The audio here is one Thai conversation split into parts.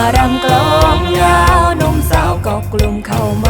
มารำกลองยาวนุ่มสาวก็กลุ่มเข้ามา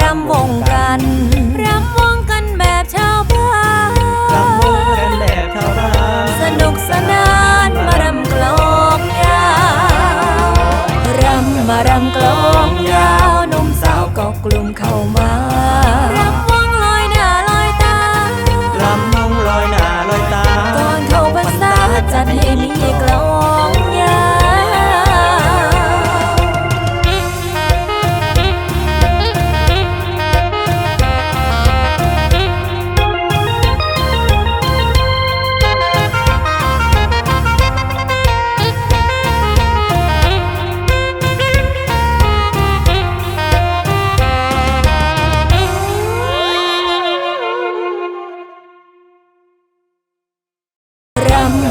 รำวงกันรำวงกันแบบชาวบ้านรำวงกันแบบชาวบ้านสนุกสนานมารำกลองยาวรำมารำกลองยาวนุ่มสาวก็กลุ่มเข้ามารำวงลอยหน้าลอยตารำวงลอยหน้าลอยตาก่อนเข้าภาษาจัดให้มีกล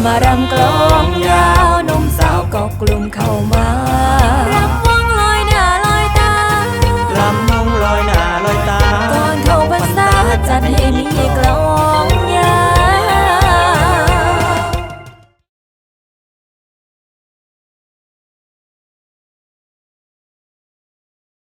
มารำกลองยาวหนุ่มสาวก็กลุ่มเข้ามารับงลอยหน้าลอยตาลำวงลอยหน้าลอยตาก่อนเข้าพรษาจัดให้มีกลา